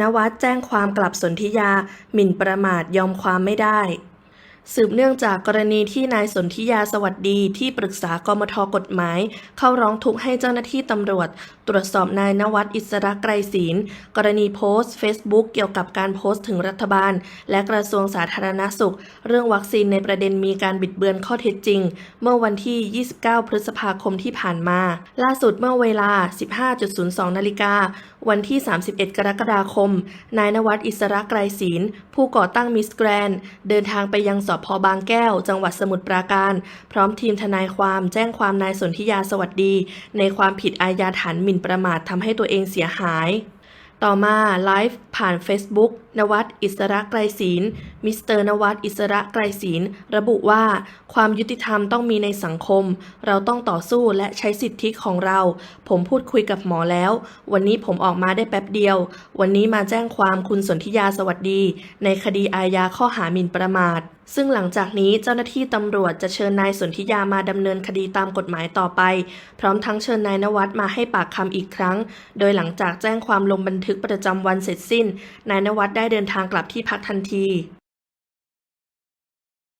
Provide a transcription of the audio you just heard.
นวัดแจ้งความกลับสนธิยา หมิ่นประมาทยอมความไม่ได้ สืบเนื่องจากกรณีที่นายสนธิยาสวัสดีที่ปรึกษากมทกฎหมาย เข้าร้องทุกข์ให้เจ้าหน้าที่ตำรวจ ตรวจสอบนายนวัดอิสระไกรศีลกรณีโพสต์ Facebook เกี่ยวกับการโพสต์ถึงรัฐบาล และกระทรวงสาธารณสุข เรื่องวัคซีนในประเด็นมีการบิดเบือนข้อเท็จจริง เมื่อวันที่ 29 พฤษภาคมที่ผ่านมา ล่าสุดเมื่อเวลา 15.02 นาฬิกาวันที่ 31 กรกฎาคม นายนวัดอิสระไกรศีลผู้ก่อตั้งมิสแกรนเดินทางไปยังสพบางแก้ว จังหวัดสมุทรปราการ พร้อมทีมทนายความแจ้งความนายสนธิยาสวัสดี ในความผิดอาญาฐานหมิ่นประมาททำให้ตัวเองเสียหาย ต่อมาไลฟ์ ผ่าน Facebook นวัดอิสระไกรศีลมิสเตอร์นวัดอิสระไกรศีลระบุว่า ความยุติธรรมต้องมีในสังคม เราต้องต่อสู้และใช้สิทธิของเรา ผมพูดคุยกับหมอแล้ว วันนี้ผมออกมาได้แป๊บเดียว วันนี้มาแจ้งความคุณสนธิยาสวัสดี ในคดีอาญาข้อหาหมิ่นประมาทซึ่งหลังจากนี้เจ้าหน้าที่ตำรวจจะเชิญนายสนธิยามาดำเนินคดีตามกฎหมายต่อไป พร้อมทั้งเชิญนายนวัดมาให้ปากคำอีกครั้ง โดยหลังจากแจ้งความลงบันทึกประจำวันเสร็จสิ้นนายนวัดได้เดินทางกลับที่พักทันที